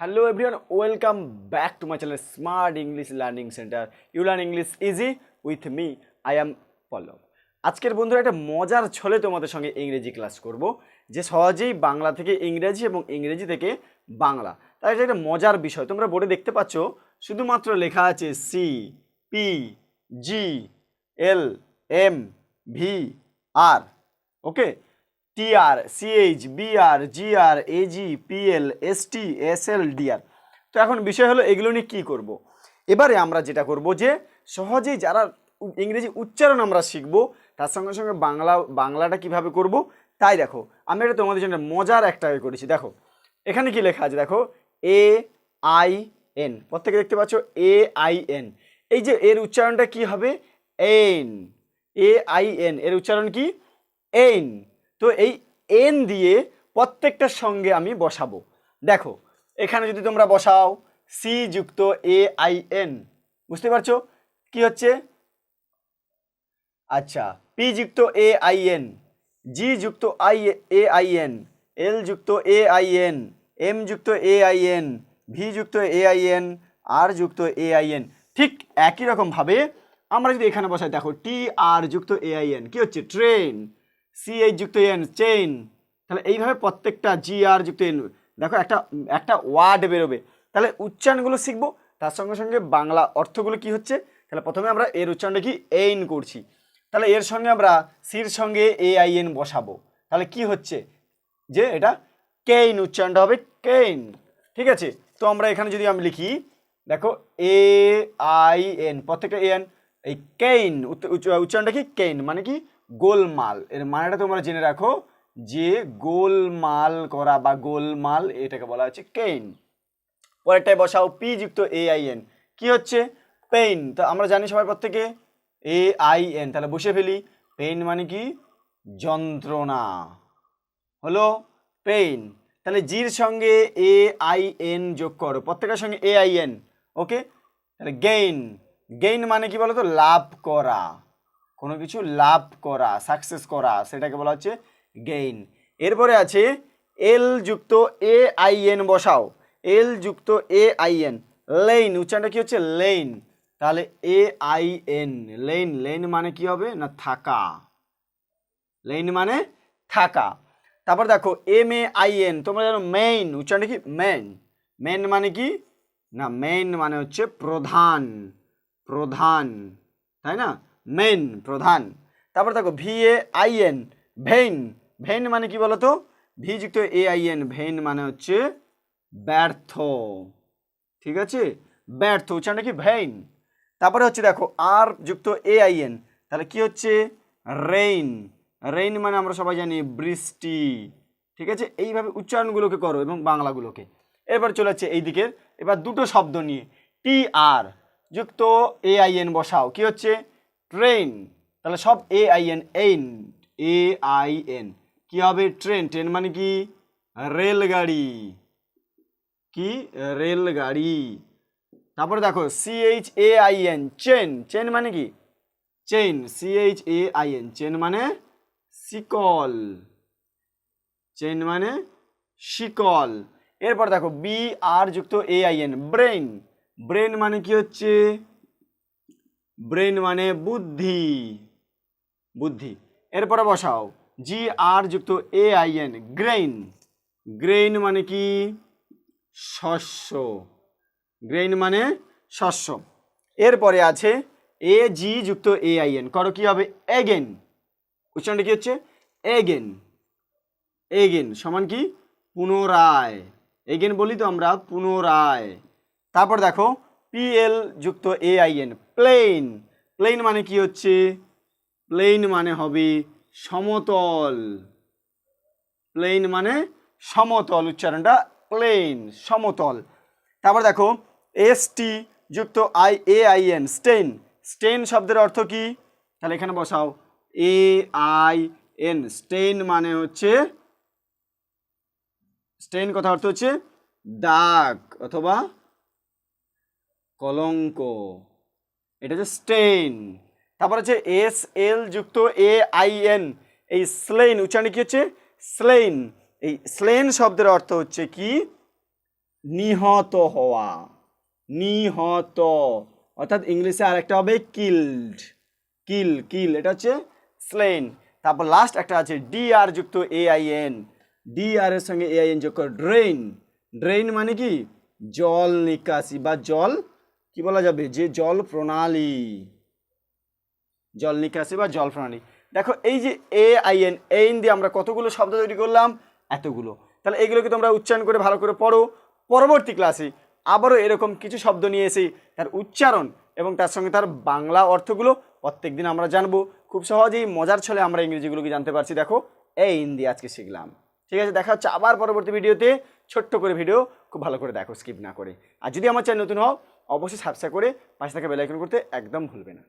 Hello everyone, welcome back to my channel smart English learning centre you learn English easy with me I am Pallab আজকের বন্ধুরা একটা মজার ছলে তোমাদের সঙ্গে ইংরেজি ক্লাস করব যে সহজেই বাংলা থেকে ইংরেজি এবং ইংরেজি থেকে বাংলা। তাই এটা একটা মজার বিষয় তোমরা বোর্ডে দেখতে পাচ্ছ শুধুমাত্র লেখা আছে C P G L M V R okay TR CH BR GR AG PL ST SL DR তো এখন বিষয় হলো, এগুলো নিয়ে কী করব। এবারে আমরা যেটা করব যে, সহজেই যারা ইংরেজি উচ্চারণ আমরা শিখব, তার সঙ্গে সঙ্গে বাংলা, বাংলাটা কীভাবে করব, তাই দেখো, আমি এটা তোমাদের জন্য মজার একটা করেছি। দেখো, এখানে কি লেখা আছে? দেখো এ আই এন প্রত্যেকে দেখতে পাচ্ছ? এ আই এন এই যে, এর উচ্চারণটা কি হবে? এন এ আই এন এর উচ্চারণ কি? এন তো এই এন দিয়ে প্রত্যেকটার সঙ্গে আমি বসাবো। দেখো, এখানে যদি তোমরা বসাও সি যুক্ত এ আই এন বুঝতে পারছ? কি হচ্ছে? আচ্ছা পি যুক্ত এ আই এন জি যুক্ত I A I N L যুক্ত এ আই এন এম যুক্ত এ আই এন ভি যুক্ত এ আই এন আর যুক্ত এ আই এন ঠিক একই রকমভাবে আমরা যদি এখানে বসাই, দেখো টি আর যুক্ত এ আই এন কি হচ্ছে? ট্রেন সি এইচ যুক্ত এন চেইন তাহলে এইভাবে প্রত্যেকটা জি আর যুক্ত এন দেখো একটা একটা ওয়ার্ড বেরোবে। তাহলে উচ্চারণগুলো শিখব। তার সঙ্গে সঙ্গে বাংলা অর্থগুলো কি হচ্ছে? তাহলে প্রথমে আমরা এর উচ্চারণটা কি? এইন করছি। তাহলে এর সঙ্গে আমরা সির সঙ্গে এ আই এন বসাবো। তাহলে কি হচ্ছে? যে এটা কেইন উচ্চারণটা হবে কেইন ঠিক আছে? তো আমরা এখানে যদি আমি লিখি, দেখো এ আই এন প্রত্যেকটা এ এন এই কেইন উচ্চ- উচ্চ- উচ্চারণটা কি? কেইন মানে কি? গোলমাল। এর মানেটা তোমরা জেনে রাখো যে গোলমাল করা বা গোলমাল এটাকে বলা হচ্ছে কেইন। পরেরটায় বসাও পি যুক্ত এ আই এন। কি হচ্ছে? পেইন। তো আমরা জানি সবাই প্রত্যেকে এ আই এন। তাহলে বসে ফেলি। পেইন মানে কি? যন্ত্রণা। হলো পেইন। তাহলে জির সঙ্গে এ আই এন যোগ করো। প্রত্যেকের সঙ্গে এ আই এন। ওকে? তাহলে গেইন। গেইন মানে কি বলতো? লাভ করা। কোনো কিছু লাভ করা সাকসেস করা, সেটাকে বলা হচ্ছে গেইন এরপরে আছে এল যুক্ত এ আই এন বসাও। এল যুক্ত এ আই এন লেইন উচ্চারণটা কি হচ্ছে? লেইন তাহলে A I N lane lane মানে কি হবে? না, থাকা। লেইন মানে থাকা। তারপর দেখো এম এ আই এন তোমরা জানো মেইন উচ্চারণটা কি? মেন মেন মানে কি? না মেইন মানে হচ্ছে প্রধান। প্রধান, তাই না? মেন, প্রধান। তারপর দেখো, V A I N, vein. Vein মানে কি বলতো? ভি যুক্ত এ আই এন, ভেইন মানে হচ্ছে ব্যর্থ। ঠিক আছে? ব্যর্থ উচ্চারণটা কি? ভেইন। তারপরে হচ্ছে দেখো, আর যুক্ত এ আই এন, তাহলে কি হচ্ছে? রেইন। রেইন মানে আমরা সবাই জানি বৃষ্টি। ঠিক আছে? এইভাবে উচ্চারণগুলোকে করো এবং বাংলাগুলোকে। এবার চলে যাচ্ছে এই দিকের। এবার দুটো শব্দ নিয়ে, টি আর, যুক্ত এ আই এন বসাও। কি হচ্ছে? ট্রেন। তাহলে সব এ আই এন এইন এ আই এন কি হবে ট্রেন? ট্রেন মানে কি? রেলগাড়ি। কি? রেলগাড়ি। তারপরে দেখো C H A I N chain chain মানে কি? Chain C H A I N chain মানে শিকল। চেন মানে শিকল। এরপর দেখো বি আর যুক্ত A I N brain brain মানে কি হচ্ছে? ব্রেন মানে বুদ্ধি। বুদ্ধি। এরপরে বসাও। জি আর যুক্ত A I N grain. Grain মানে কি? শস্য। গ্রেইন মানে শস্য। এরপরে আছে এ জি যুক্ত এ আই এন করো কি হবে? এগেন উচ্চারণটা কি হচ্ছে? এগেন এগেন সমান কি? পুনরায়। এগেন বলি তো আমরা পুনরায়। তারপর দেখো পিএল যুক্ত A I N plane plane মানে কি হচ্ছে? প্লেন মানে হবে সমতল। প্লেন মানে সমতল, উচ্চারণটা প্লেন সমতল। তারপর দেখো এস টি যুক্ত I A I N stain stain শব্দের অর্থ কি? তাহলে এখানে বসাও। এ আই এন স্টেন মানে হচ্ছে স্টেন কথা অর্থ হচ্ছে দাগ অথবা কলঙ্ক। এটা হচ্ছে স্টেইন তারপর হচ্ছে এস এল যুক্ত এ আই এন এই স্লেইন উচ্চারণ কি হচ্ছে? স্লেইন এই স্লেন শব্দের অর্থ হচ্ছে কি? নিহত হওয়া। নিহত। অর্থাৎ ইংলিশে আরেকটা হবে কিল্ড কিল কিল এটা হচ্ছে স্লেন তারপর লাস্ট একটা আছে ডি আর যুক্ত A I N D R এর সঙ্গে এ আই এন যুক্ত ড্রেন ড্রেন মানে কি? জল নিকাশি বা জল কি বলা যাবে? যে জল প্রণালী। জল নিকাশি বা জল প্রণালী। দেখো, এই যে এ আই এন এন দিয়ে আমরা কতগুলো শব্দ তৈরি করলাম? এতগুলো। তাহলে এগুলোকে তোমরা উচ্চারণ করে ভালো করে পড়ো। পরবর্তী ক্লাসে আবারও এরকম কিছু শব্দ নিয়ে এসে তার উচ্চারণ এবং তার সঙ্গে তার বাংলা অর্থগুলো প্রত্যেক দিন আমরা জানব। খুব সহজেই মজার ছলে আমরা ইংরেজিগুলোকে জানতে পারছি। দেখো এই হিন্দি আজকে শিখলাম। ঠিক আছে, দেখা হচ্ছে আবার পরবর্তী ভিডিওতে। ছোট্ট করে ভিডিও, খুব ভালো করে দেখো, স্কিপ না করে। আর যদি আমার চ্যানেল নতুন হও অবশ্যই সাবস্ক্রাইব করে পাশে থাকা বেলাইকন করতে একদম ভুলবে না।